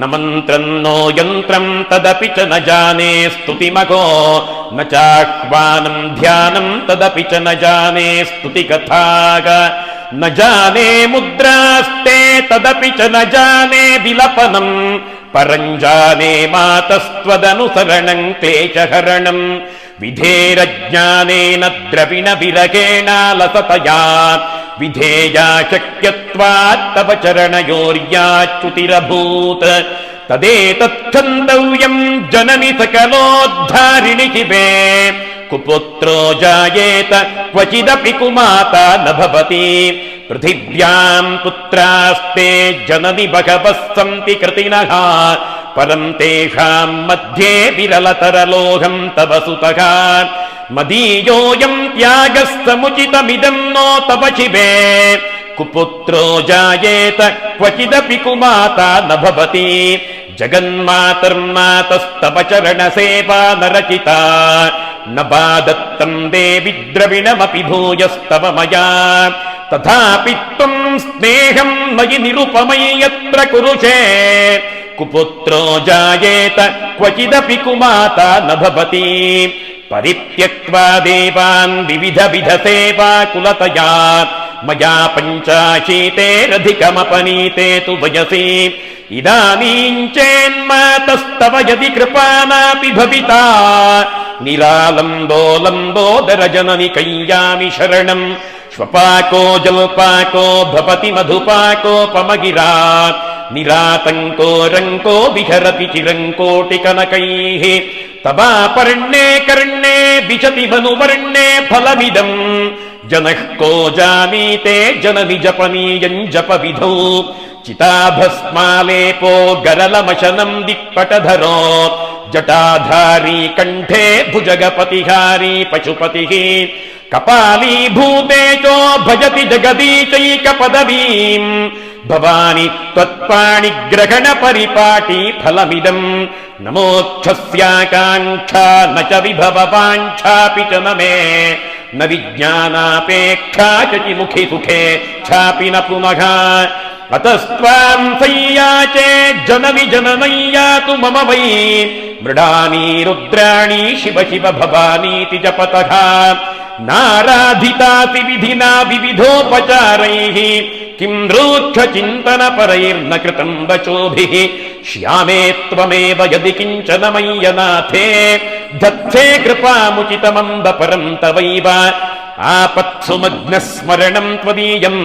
न मन्त्रम् नो यन्त्रम् तदपि च न जाने स्तुतिमघो न चाह्वानम् ध्यानम् तदपि च न जाने स्तुतिकथाग न जाने मुद्रास्ते तदपि च न जाने विलपनम् परम् जाने मातस्त्वदनुसरणम् क्लेशहरणम् विधेरज्ञानेन द्रविण విధేయా శక్యత్వాత్తవ చరణయోర్యాచ్యుతిరభూత్ తదేతత్కందవ్యం జనని సకలోద్ధారిణి శివే కుపుత్రో జాయేత క్వచిదపి కుమాత నభవతి పృథివ్యాం పుత్రాస్తే జనని బహవः సంతి కృతినः పరం తేషాం మధ్యే విరలతరలోహం తవ సుతగా మదీయోయం త్యాగస్తముచితమిదం నో తప శివే కుపుత్రో జాయేత క్వచిదపి కుమాత నభవతి జగన్మాతర్మాతస్తపచరణసేవా నరచిత నపాదత్తం దేవి ద్రవిణమపి భూయస్తవ మయా తథాపి త్వం స్నేహం మయి నిరుపమయ్యత్ర కురుషే కుపుత్రో జాయేత క్వచిదపి కుమాత నభవతి मयि निरुपमयि यत्र कुरुषे कुपुत्रो जायेत क्वचिदपि कुमाता न भवति परित्यक्त्वा देवान् विविध विध सेवा कुलतया मया पञ्चाशीतेरधिकमपनीते तु वयसि इदानीम् चेन्मातस्तव यदि कृपानापि भविता निरालम्बोलम्बोदरजननि कैयामि शरणम् श्वपाको जल्पाको भवति నిరాతంకో రంకో విహరతి చిరంకోటి కనకై తబాపర్ణే కర్ణే విశతి మనువర్ణే ఫలమిదం జన జామీతే జన నిజపనీయం జప విధౌ చితాభస్మాలేపో గరలమశనం దిక్పటధరో జటాధారీ కంఠే భుజగపతిహారీ పశుపతి కపాలీ భూతేజో భజతి జగదీచైక పదవీ पशुपतिः कपालीभूते चो भजति जगदीचैकपदवीम् भवानि त्वत्पाणिग्रहण परिपाटी फलमिदम् नमोक्षस्याकाङ्क्षा न च विभववाञ्छापि च न मे न विज्ञानापेक्षा च मुखि सुखे छापि न पुनः अतस्त्वाम् सय्याचे जननि जननय्यातु मम वै मृडानी रुद्राणी शिव शिव కిం రూక్షచింతన పరైర్న కృతం వచోభి శ్యామే త్వమేవ యది కించన మయ్యనాథే దత్తే కృపాముచితమంద పరం తవైవ ఆపత్సు మగ్నస్మరణం త్వదీయం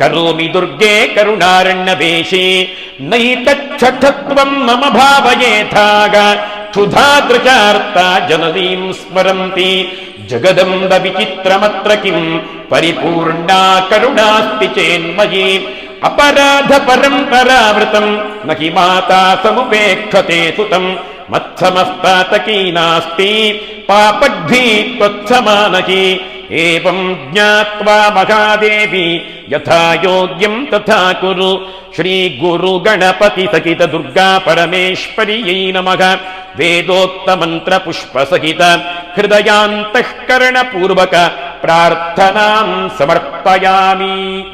కరోమి దుర్గే కరుణారణ్యవేశే నైతచ్చత్వం మమ భావయేథాగా క్షుధాదృచార్తా జనదీం స్మరంతి. జగదంబ విచిత్రమత్ర కిం పరిపూర్ణా కరుణాస్తి చేన్మయీ. అపరాధ పరంపరావృతం నహి మాతా సముపేక్షతే సుతం. మత్సమస్తాతకీ నాస్తి. పాపగ్భీ త్వత్సమానహి ఏం జ్ఞావా మహాదేవి యథా యోగ్యం తథా కురు. శ్రీ గురు గణపతి సహిత దుర్గా పరమేశ్వర్యై నమ. వేదోక్తమంత్ర పుష్పసహిత హృదయాంతఃకరణ సమర్పయామి.